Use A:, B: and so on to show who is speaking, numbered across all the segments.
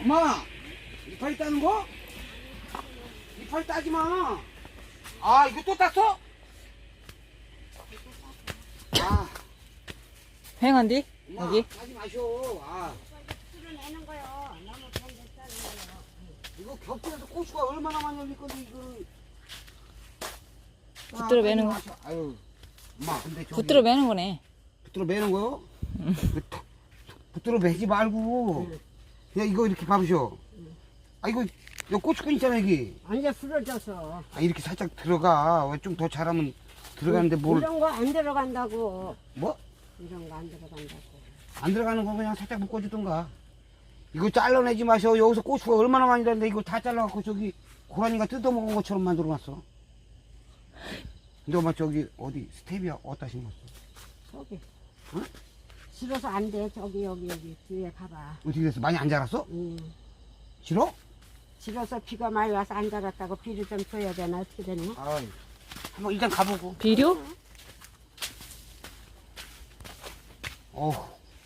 A: 엄마 이파리 따는 거? 이파리 따지 마. 아 이거 또 땄어? 아
B: 횡한디?
A: 엄마,
B: 여기?
A: 따지 마쇼. 아
C: 풀어내는 거요. 너무 편들 따는 거요.
A: 이거 겹치면서 고추가 얼마나 많이 열릴 건데 이거를. 아,
B: 붙들어 매는 거.
A: 아유 엄마 근데 저기
B: 붙들어 매는 거네.
A: 붙들어 매는 거요? 그 턱- 붙들어 매지 말고 그냥 이거 이렇게 봐보셔. 아 이거 이거 고추끈 있잖아 여기.
C: 완전 풀어져서.
A: 아 이렇게 살짝 들어가. 왜 좀 더 잘하면 들어가는데 뭘
C: 이런 거 안 들어간다고.
A: 뭐?
C: 이런 거 안 들어간다고.
A: 안 들어가는 거 그냥 살짝 묶어주던가. 이거 잘라내지 마셔. 여기서 고추가 얼마나 많이 나는데 이거 다 잘라갖고 저기 고라니가 뜯어먹은 것처럼 만들어놨어. 근데 엄마 저기 어디 스테비아 어디다 심었어?
C: 저기.
A: 응?
C: 싫어서 안 돼. 저기 여기 여기 뒤에 가봐.
A: 어떻게 됐어? 많이 안 자랐어?
C: 음.
A: 싫어?
C: 싫어서 비가 많이 와서 안 자랐다고 비를 좀 줘야 되나 어떻게 되나?
A: 아 한번 일단 가보고.
B: 비료?
A: 어우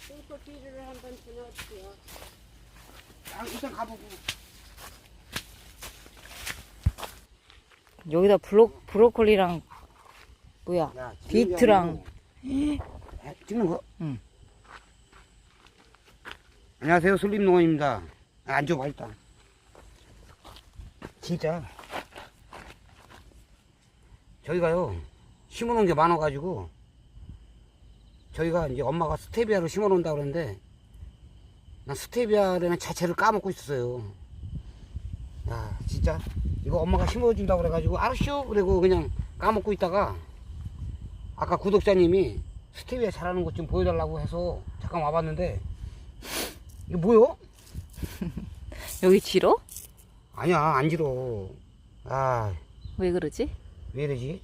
C: 그리고 비를 한번 주면 어떡해요?
A: 아, 일단 가보고.
B: 여기다 브로, 브로콜리랑 뭐야?
A: 야,
B: 비트랑.
A: 찍는 거?
B: 응.
A: 안녕하세요, 슬림농원입니다. 아, 앉아봐, 일단. 진짜. 저희가요, 심어놓은 게 많아가지고, 저희가 이제 엄마가 스테비아를 심어놓는다 그러는데, 난 스테비아라는 자체를 까먹고 있었어요. 야, 진짜. 이거 엄마가 심어준다고 그래가지고, 알았쇼! 그리고 그냥 까먹고 있다가, 아까 구독자님이 스테비아 잘하는 것 좀 보여달라고 해서 잠깐 와봤는데, 이거 뭐요?
B: 여기 지러?
A: 아니야, 안 지러. 아,
B: 왜 그러지?
A: 왜 이러지?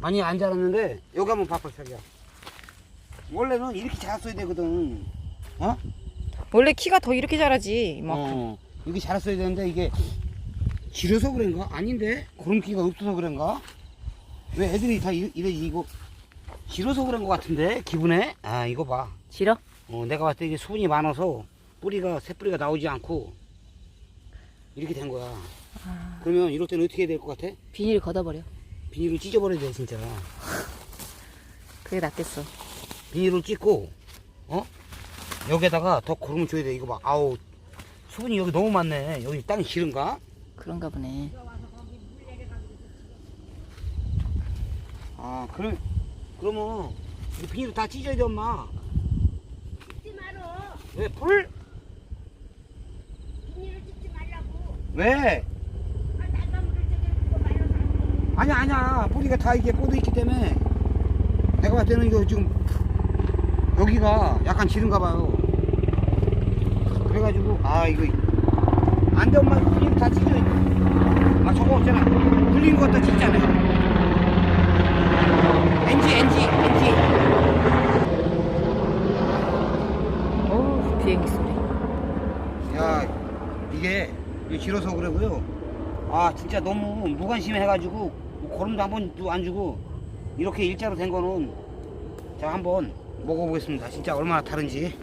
A: 많이 안 자랐는데, 여기 한번 봐봐, 자기야. 원래는 이렇게 자랐어야 되거든. 어?
B: 원래 키가 더 이렇게 자라지. 막
A: 어, 이렇게 자랐어야 되는데, 이게 지려서 그런가? 아닌데? 구름기가 없어서 그런가? 왜 애들이 다 이- 이러지, 이거. 지려서 그런 것 같은데, 기분에? 아, 이거 봐.
B: 지러?
A: 어, 내가 봤을 때 이게 수분이 많아서 뿌리가, 새뿌리가 나오지 않고, 이렇게 된 거야. 그러면 이럴 때는 어떻게 해야 될 것 같아?
B: 비닐 걷어버려.
A: 비닐을 찢어버려야 돼, 진짜.
B: 그게 낫겠어.
A: 비닐을 찢고, 어? 여기에다가 더 고름을 줘야 돼. 이거 봐. 아우, 수분이 여기 너무 많네. 여기 땅이 싫은가?
B: 그런가 보네.
A: 아, 그래. 그러면, 이 비닐을 다 찢어야 돼, 엄마. 왜, 불?
C: 비닐을 찍지 말라고.
A: 왜?
C: 아, 날밤을 저기 그거.
A: 아니야, 아니야. 뿌리가 다 이게 뻗어 있기 때문에. 내가 봤을 때는 이거 지금, 여기가 약간 지른가 봐요. 그래가지고, 아, 이거. 안 돼, 엄마. 비닐 다 찢어. 아, 저거 없잖아. 불린 거 갖다 찢잖아. NG, NG, NG.
B: 오, 비행기 소리.
A: 야, 이게, 이게 길어서 그러고요. 아, 진짜 너무 무관심해 해가지고, 뭐 거름도 한 번도 안 주고, 이렇게 일자로 된 거는, 제가 한번 먹어보겠습니다. 진짜 얼마나 다른지.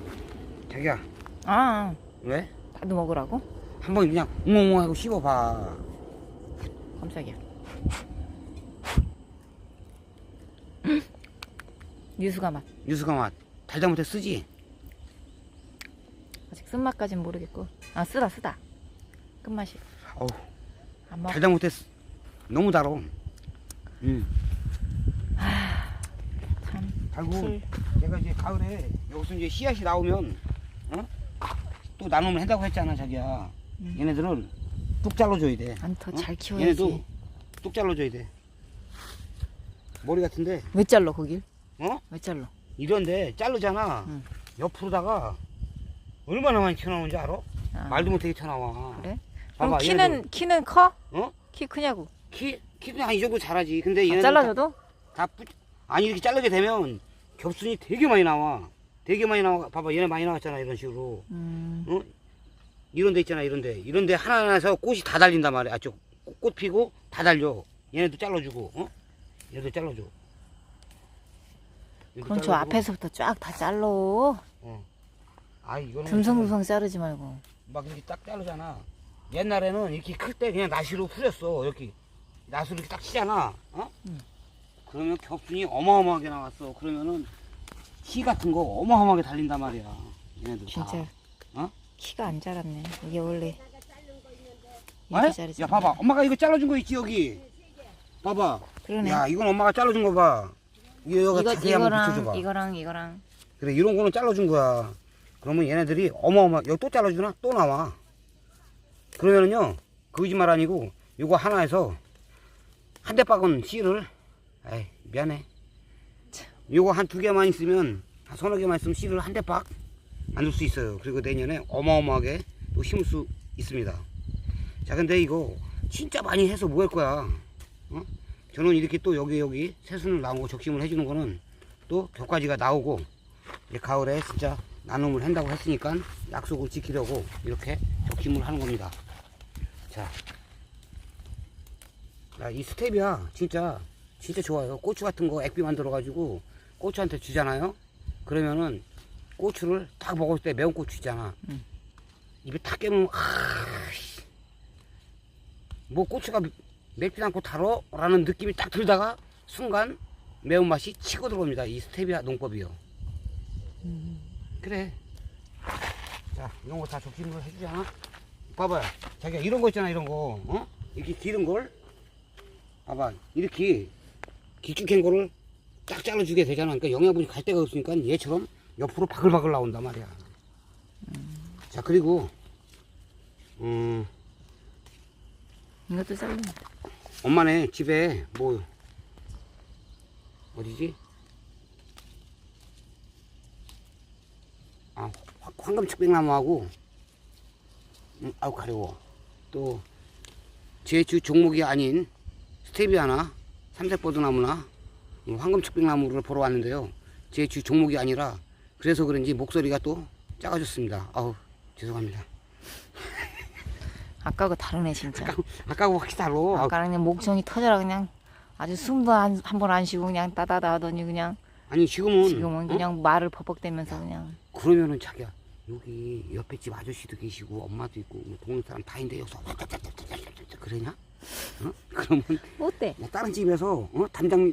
A: 자기야,
B: 아,
A: 왜?
B: 나도 먹으라고?
A: 한번 그냥 웅웅 하고 씹어봐.
B: 깜짝이야. 유수가 맛.
A: 유수가 맛. 달다 못해 쓰지?
B: 아직 쓴맛까진 모르겠고. 아, 쓰다, 쓰다. 끝맛이.
A: 어우,
B: 안 먹어.
A: 달다 쓰... 너무 달어. 응.
B: 참.
A: 달고,
B: 풀.
A: 내가 이제 가을에 여기서 이제 씨앗이 나오면, 어? 또 나누면 한다고 했잖아, 자기야.
B: 음.
A: 얘네들은 뚝 잘라줘야 돼.
B: 안더
A: 어?
B: 잘 키워야지.
A: 얘네도 뚝 잘라줘야 돼. 머리 같은데,
B: 왜 잘라, 거길?
A: 어?
B: 왜 잘라?
A: 이런데 자르잖아.
B: 응.
A: 옆으로다가 얼마나 많이 튀어나오는지 알아?
B: 아,
A: 말도 못하게 튀어나와.
B: 그래?
A: 봐봐,
B: 그럼 키는,
A: 얘네들.
B: 키는 커?
A: 어?
B: 키 크냐고.
A: 키, 키도 한 이 정도 자라지. 근데
B: 아,
A: 얘네들
B: 잘라줘도?
A: 다, 다 뿌... 아니, 이렇게 자르게 되면 겹순이 되게 많이 나와. 되게 많이 나와. 봐봐, 얘네 많이 나왔잖아. 이런 식으로.
B: 음,
A: 어? 이런 데 있잖아, 이런 데. 이런 데 하나하나에서 꽃이 다 달린단 말이야. 아, 저, 꽃- 꽃 피고 다 달려. 얘네도 잘라주고, 어? 얘도 잘라줘. 얘도
B: 그럼 저
A: 잘라주고.
B: 앞에서부터 쫙 다 잘라.
A: 아, 이거는.
B: 듬성듬성 자르지 말고.
A: 막 이렇게 딱 자르잖아. 옛날에는 이렇게 클 때 그냥 나시로 풀렸어. 이렇게 나시로 이렇게 딱 치잖아. 어?
B: 응.
A: 그러면 겹순이 어마어마하게 나왔어. 그러면은 씨 같은 거 어마어마하게 달린단 말이야. 얘네들 다.
B: 진짜
A: 어?
B: 키가 안 자랐네. 이게 원래.
A: 야 봐봐 엄마가 이거 잘라준 거 있지 여기 봐봐
B: 그러네.
A: 야 이건 엄마가 잘라준 거봐 이거 여기
B: 이거 이거랑
A: 비춰줘봐
B: 이거랑 이거랑
A: 그래 이런 거는 잘라준 거야 그러면 얘네들이 어마어마 여기 또 잘라주나 또 나와 그러면은요 거짓말 아니고 이거 하나에서 한 대 박은 씨를 에이 미안해. 이거 한 두 개만 있으면 한 서너 개만 있으면 씨를 한 대 박 만들 수 있어요. 그리고 내년에 어마어마하게 또 심을 수 있습니다. 자 근데 이거 진짜 많이 해서 뭐 할 거야? 어? 저는 이렇게 또 여기 여기 새순을 나오고 적심을 해주는 거는 또 교까지가 나오고 이제 가을에 진짜 나눔을 한다고 했으니까 약속을 지키려고 이렇게 적심을 하는 겁니다 자, 야, 이 스텝이야. 진짜. 진짜 좋아요. 고추 같은 거 액비 만들어 가지고 고추한테 주잖아요? 그러면은 고추를 딱 먹을 때 매운 고추 있잖아.
B: 응.
A: 입에 탁 깨면 아, 씨. 뭐 고추가 맵지 않고 달어? 라는 느낌이 딱 들다가 순간 매운맛이 치고 들어옵니다. 이 스테비아 농법이요. 그래. 자 이런 거 다 적심을 해주잖아 봐봐요 자기가 이런 거 있잖아 이런 거 어? 이렇게 기른 걸 봐봐 이렇게 길쭉한 거를 딱 잘라주게 되잖아 그러니까 영양분이 갈 데가 없으니까 얘처럼 옆으로 바글바글 나온단 말이야 자 그리고 음
B: 이것도 잘라.
A: 엄마네 집에 뭐 어디지? 아 화- 황금측백나무하고 음, 아우 가려워. 또 제주 종목이 아닌 스테비아나 삼색버드나무나 음, 황금측백나무를 보러 왔는데요. 제주 종목이 아니라 그래서 그런지 목소리가 또 작아졌습니다. 아우 죄송합니다.
B: 아까하고 다르네 진짜.
A: 아까하고 확실히 달라 아,
B: 아까는 그냥 목청이 터져라 그냥. 아주 숨도 한번안 쉬고 그냥 따다다 하더니 그냥
A: 아니 지금은
B: 지금은
A: 어?
B: 그냥 말을 버벅대면서 그냥.
A: 그러면은 자기야 여기 옆에 집 아저씨도 계시고 엄마도 있고 뭐 동네 사람 다 있는데 여기서 그러냐? 어? 그러면
B: 어때?
A: 뭐 다른 집에서 어? 담장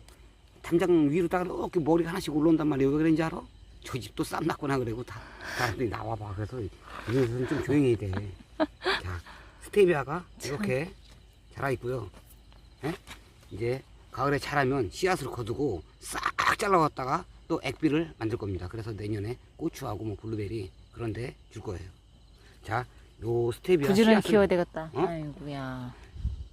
A: 담장 위로다가 이렇게 머리 하나씩 올라온단 말이야 왜 그런지 알아? 저 집도 쌈 났구나 그러고 다 사람들이 나와봐 그래서 이래서는 좀 조용히 해야 돼. 자 스테비아가 이렇게 자라 있고요. 예? 이제 가을에 자라면 씨앗을 거두고 싹 잘라왔다가 또 액비를 만들 겁니다. 그래서 내년에 고추하고 뭐 블루베리 그런데 줄 거예요. 자, 요 스테비아
B: 부지런히
A: 씨앗을
B: 키워야 되겠다.
A: 어?
B: 아이고야.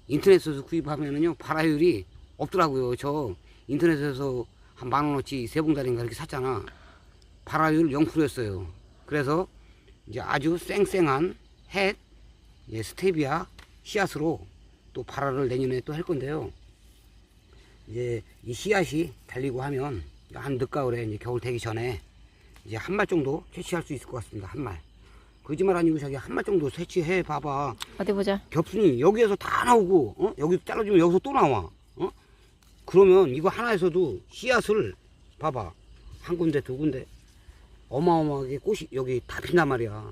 A: 인터넷에서 구입하면은요 발화율이 없더라고요. 저 인터넷에서 한 만 원어치 세 봉다리인가 이렇게 샀잖아. 발화율 0%였어요. 그래서 이제 아주 쌩쌩한 햇 예, 스테비아 씨앗으로 또 발화를 내년에 또 할 건데요. 이제 이 씨앗이 달리고 하면 한 늦가을에 이제 겨울 되기 전에 이제 한 말 정도 채취할 수 있을 것 같습니다. 한 말. 거짓말 아니고 자기 한 말 정도 채취해 봐봐.
B: 어디 보자.
A: 겹순이 여기에서 다 나오고 어? 여기 잘라주면 여기서 또 나와 어? 그러면 이거 하나에서도 씨앗을 봐봐 한 군데 두 군데 어마어마하게 꽃이 여기 다 핀단 말이야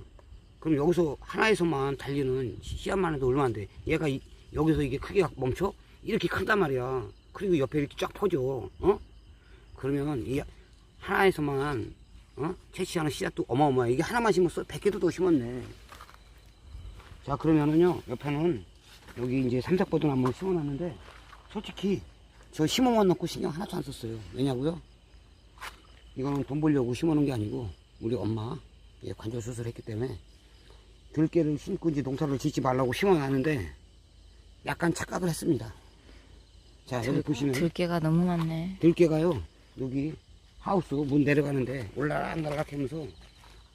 A: 그럼 여기서 하나에서만 달리는 씨- 씨앗만 해도 얼마인데 얘가 이- 여기서 이게 크게 멈춰 이렇게 큰단 말이야 그리고 옆에 이렇게 쫙 퍼져 어? 그러면 이 하나에서만 어? 채취하는 씨앗도 어마어마해. 이게 하나만 심었어 100개도 더 심었네. 자 그러면은요 옆에는 여기 이제 삼색버드 나무를 심어놨는데 솔직히 저 심어만 놓고 신경 하나도 안 썼어요. 왜냐고요? 이거는 돈 벌려고 심어놓은 게 아니고 우리 엄마 예, 관절 수술했기 때문에 들깨를 심고 이제 농사를 짓지 말라고 심어놨는데 약간 착각을 했습니다. 자 여기 보시면
B: 들깨가 너무 많네.
A: 들깨가요 여기 하우스 문 내려가는데 올라락날락 하면서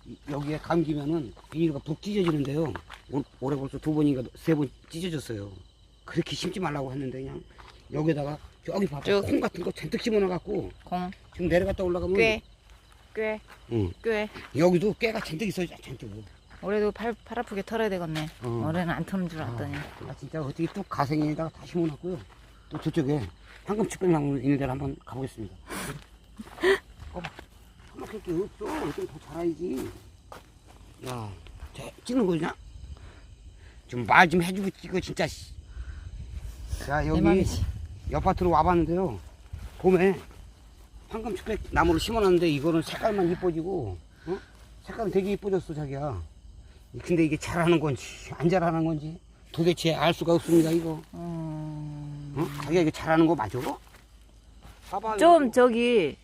A: 이- 여기에 감기면은 비닐가 북 찢어지는데요 올, 올해 벌써 두 번인가 세 번 찢어졌어요 그렇게 심지 말라고 했는데 그냥 여기다가 저기 봐봐
B: 쭉.
A: 콩 같은 거 잔뜩 심어놔갖고
B: 공,
A: 지금 내려갔다 올라가면
B: 꽤, 꽤,
A: 응.
B: 꽤.
A: 여기도 깨가 잔뜩 있어요 잔뜩
B: 올해도 팔, 팔 아프게 털어야 되겠네.
A: 어.
B: 올해는 안 터는 줄 알았더니.
A: 아, 진짜 어떻게 또 가생에다가 다 심어놨고요 또 저쪽에 황금축백나무 있는 데를 한번 가보겠습니다 어봐 한번 게 없어 좀 더 자라야지 야 자, 찍는 거냐? 좀말 좀 해주고 이거 진짜. 씨.
B: 자내
A: 여기
B: 맘이지.
A: 옆밭으로 와봤는데요. 봄에 황금 축백 나무를 심어놨는데 이거는 색깔만 이뻐지고 어? 색깔은 되게 이뻐졌어 자기야. 근데 이게 잘하는 건지 안 잘하는 건지 도대체 알 수가 없습니다 이거.
B: 음,
A: 어? 자기가 이게 잘하는 거 맞아? 봐봐.
B: 좀
A: 이거.
B: 저기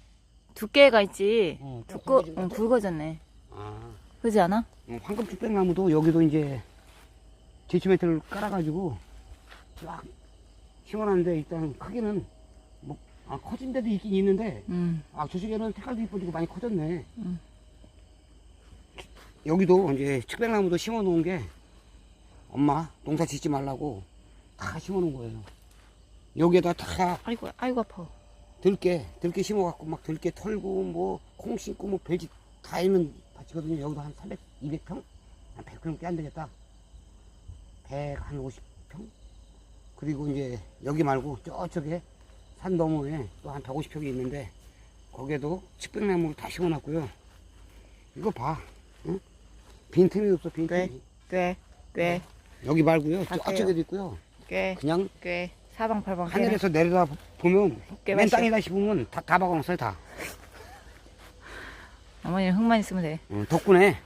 B: 두께가 있지.
A: 어, 좀
B: 두꺼,
A: 굵어진
B: 응,
A: 거?
B: 굵어졌네.
A: 아,
B: 그러지 않아?
A: 어, 황금 축백나무도 여기도 이제 제치매트를 깔아가지고 쫙 심어놨는데 일단 크기는 뭐 아, 커진 데도 있긴 있는데
B: 음,
A: 아 저쪽에는 색깔도 이뻐지고 많이 커졌네.
B: 음.
A: 여기도 이제 측백나무도 심어 놓은 게 엄마 농사 짓지 말라고 다 심어 놓은 거예요. 여기에다 다
B: 아이고, 아이고 아파.
A: 들깨, 들깨 심어갖고 막 들깨 털고 뭐 콩 심고 뭐 배지 다 있는 밭이거든요. 여기도 한 300, 200평? 한 100평 꽤안 되겠다. 100, 한 50평? 그리고 이제 여기 말고 저쪽에 산 너머에 또 한 150평이 있는데 거기에도 측백나무를 다 심어놨고요. 이거 봐. 응? 빈틈이 없어, 빈틈이.
B: 꽤, 꽤,
A: 여기 말고요.
B: 다
A: 저쪽에도 있고요.
B: 꽤,
A: 그냥
B: 꽤. 사방팔방 꽤.
A: 하늘에서 내려다 보면 꽤맨
B: 맛있어.
A: 땅이다 싶으면 다, 다 박아놨어요, 다.
B: 어머니는 흙만 있으면 돼.
A: 어, 덕분에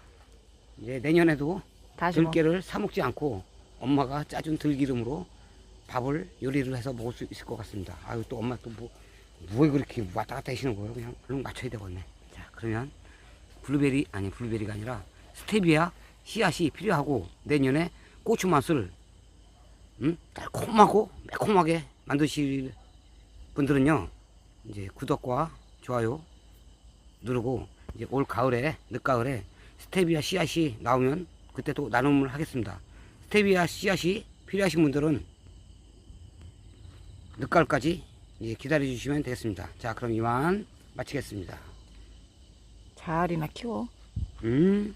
A: 이제 내년에도
B: 다 심어.
A: 들깨를 사 먹지 않고 엄마가 짜준 들기름으로 밥을 요리를 해서 먹을 수 있을 것 같습니다. 아유 또 엄마 또뭐 뭐에 그렇게 왔다 갔다 하시는 거예요? 그냥 그럼 맞춰야 되겠네. 자 그러면 블루베리 아니 블루베리가 아니라 스테비아 씨앗이 필요하고 내년에 고추 맛을 음? 달콤하고 매콤하게 만드실 분들은요 이제 구독과 좋아요 누르고 이제 올 가을에 늦가을에 스테비아 씨앗이 나오면 그때 또 나눔을 하겠습니다. 스테비아 씨앗이 필요하신 분들은 늦가을까지 이제 기다려 주시면 되겠습니다. 자, 그럼 이만 마치겠습니다.
B: 잘이나 키워.
A: 음.